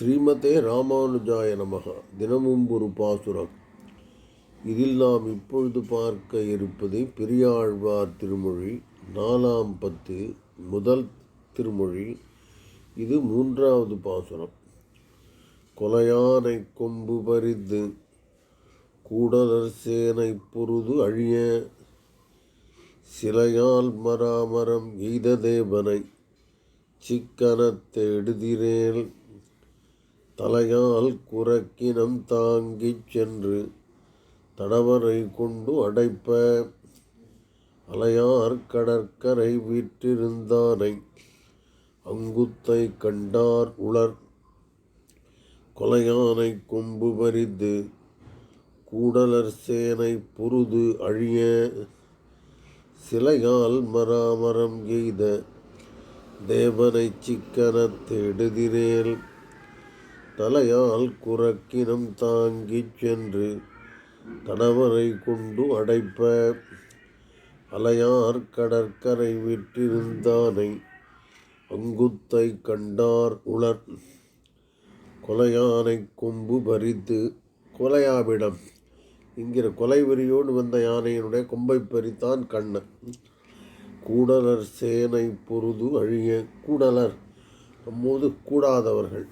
ஸ்ரீமதே ராமானுஜாய நமக. தினமும் ஒரு பாசுரம். இதில் நாம் இப்பொழுது பார்க்க இருப்பது பெரியாழ்வார் திருமொழி நாலாம் பத்து முதல் திருமொழி. இது மூன்றாவது பாசுரம். கொலையானை கொம்பு பறிந்து கூடலர் சேனை பொருது அழிய சிலையால் மராமரம் எய்த தேவனை சிக்கனத்தை எடுதிரேல் தலையால் குரக்கினம் தாங்கிச் சென்று தடவரை கொண்டு அடைப்ப. அலையார் கடற்கரை வீற்றிருந்தானை அங்குத்தை கண்டார் உளர். கொலையானை கொம்பு பறிந்து கூடலர் சேனை புருது அழிய. சிலையால் மராமரம் எய்த தேவனை சிக்கனத் தேடுதிரேல். தலையால் குரக்கினம் தாங்கிச் சென்று கணவரை கொண்டு அடைப்ப அலையார் கடற்கரை விட்டிருந்தானை அங்குத்தை கண்டார் உளர். கொலையானை கொம்பு பறித்து கொலையாவிடம். என்கிற கொலை வெறியோடு வந்த யானையினுடைய கொம்பை பறித்தான் கண்ணன். கூடலர் சேனை பொருது அழிய கூடலர் மோதக்கூடாதவர்கள். கூடாதவர்கள்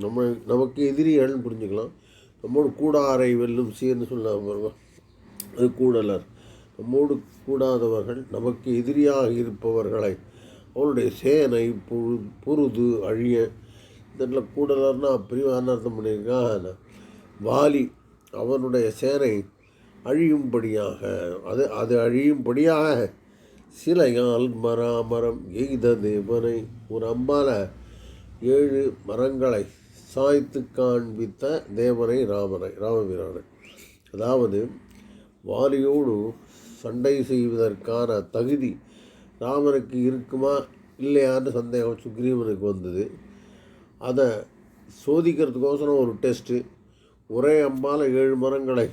நம்ம நமக்கு எதிரிகள்னு புரிஞ்சுக்கலாம். நம்மோடு கூடாரை வெல்லும் சீர்னு சொல்லுவாங்க அது கூடலர். நம்மோடு கூடாதவர்கள் நமக்கு எதிரியாக இருப்பவர்களை அவருடைய சேனை பொரு பொருது அழிய. இதில் கூடலர்னா பிரிவான அர்த்தம் பண்ணியிருக்கான் வாலி. அவனுடைய சேனை அழியும்படியாக அது அது அழியும்படியாக சிலையால் மராமரம் எய்த தேவனை. ஒரு அம்பால ஏழு மரங்களை சாய்த்து காண்பித்த தேவனை ராமனை ராமபிரானை அதாவது வாலியோடு சண்டை செய்வதற்கான தகுதி ராமனுக்கு இருக்குமா இல்லையான்னு சந்தேகம் சுக்ரீவனுக்கு வந்தது. அதை சோதிக்கிறதுக்கோசரம் ஒரு டெஸ்ட்டு ஒரே அம்பால் ஏழு மரங்களை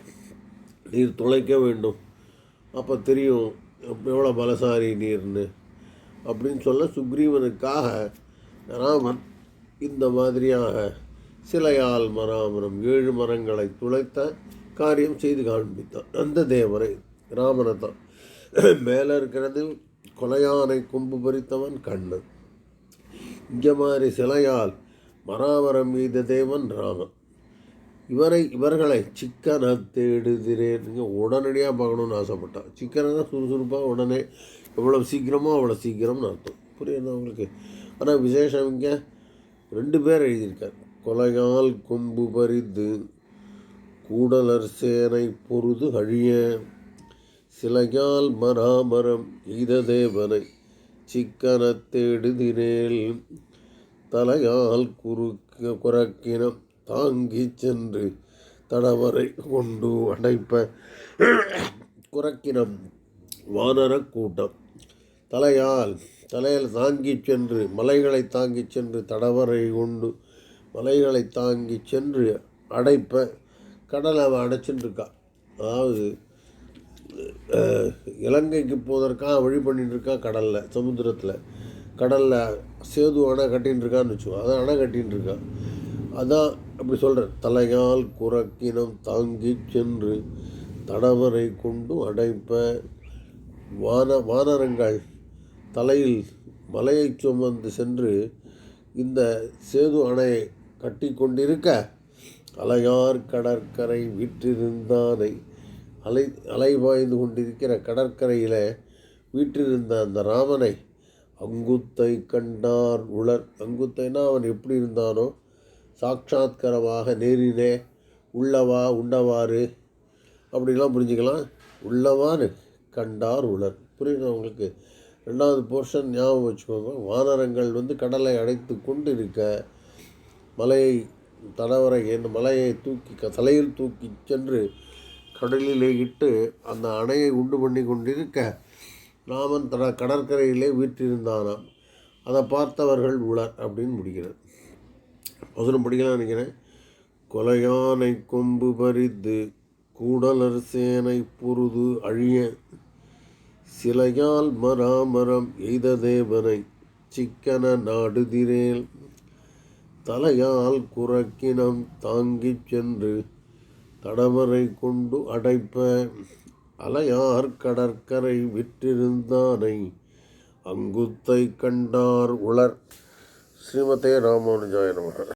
நீர் துளைக்க வேண்டும். அப்போ தெரியும் எவ்வளோ பலசாரி நீர்னு. அப்படின்னு சொல்ல சுக்ரீவனுக்காக ராமன் இந்த மாதிரியாக சிலையால் மராமரம் ஏழு மரங்களை துளைத்த காரியம் செய்து காண்பித்தான். அந்த தேவரை ராமனை தான். மேலே இருக்கிறது கொலையானை கொம்பு பறித்தவன் கண்ணன். இங்கே மாதிரி சிலையால் மராமரம் மீத தேவன் ராமன். இவரை இவர்களை சிக்கனை தேடுகிறேன். உடனடியாக பார்க்கணுன்னு ஆசைப்பட்டான். சிக்கனை சுறுசுறுப்பாக உடனே எவ்வளோ சீக்கிரமோ அவ்வளோ சீக்கிரம்னு அர்த்தம். புரியுது உங்களுக்கு? ஆனால் விசேஷம் இங்கே ரெண்டு பேர் எழுதியிருக்கார். கொலையால் கொம்பு பறித்து கூடலர் சேனை பொருது அழிய சிலையால் மராமரம் எய்த தேவனை சிக்கன தேடுதினேல் தலையால் குறுக்க குறக்கினம் தாங்கிச் சென்று தடவரை கொண்டு அடைப்ப குறக்கினம் வானரக் கூட்டம். தலையால் தலையில் தாங்கிச் சென்று மலைகளை தாங்கிச் சென்று தடவரை கொண்டு மலைகளை தாங்கிச் சென்று அடைப்ப கடலை அவன் அடைச்சின்னு அதாவது இலங்கைக்கு போவதற்காக வழி பண்ணிட்டுருக்கா கடலில் சமுத்திரத்தில். கடலில் சேது அணை கட்டின்னு இருக்கான்னு வச்சுக்கோ அதான் அணை கட்டின்னு இருக்கான் அதான் அப்படி சொல்கிறேன் தலையால் குறக்கினம் தாங்கி சென்று தடவரை கொண்டு அடைப்ப வான வானரங்கள் தலையில் மலையை சுமந்து சென்று இந்த சேது அணையை கட்டி கொண்டிருக்க அலையார் கடற்கரை வீற்றிருந்தானை அலை அலை பாய்ந்து கொண்டிருக்கிற கடற்கரையில் வீற்றிருந்த அந்த ராமனை அங்குத்தை கண்டார் உலர். அங்குத்தைனா அவன் எப்படி இருந்தானோ சாட்சாத்கரமாக நேரினே உள்ளவா உண்டவாறு? அப்படிலாம் புரிஞ்சுக்கலாம். உள்ளவாறு கண்டார் உலர். புரியுது உங்களுக்கு? ரெண்டாவது போர்ஷன் ஞாபகம் வச்சுக்கோங்க. வானரங்கள் வந்து கடலை அடைத்து கொண்டு இருக்க மலையை தடவரை என் மலையை தூக்கி க தலையில் தூக்கி சென்று கடலிலே இட்டு அந்த அணையை உண்டு பண்ணி கொண்டிருக்க ராமன் தன கடற்கரையிலே வீற்றிருந்தானாம். அதை பார்த்தவர்கள் உளர் அப்படின்னு முடிக்கிறது வசனம் படிக்கலாம் நினைக்கிறேன். கொலையானை கொம்பு பறித்து கூடலர் சேனை பொருது அழிய சிலையால் மராமரம் எய்த தேவனை சிக்கன நாடுதிரேல். தலையால் குறக்கினம் தாங்கிச் சென்று தடவரை கொண்டு அடைப்ப. அலையார் கடற்கரை விற்றிருந்தானை அங்குத்தை கண்டார் உளர். ஸ்ரீமதே ராமானுஜாய நமக.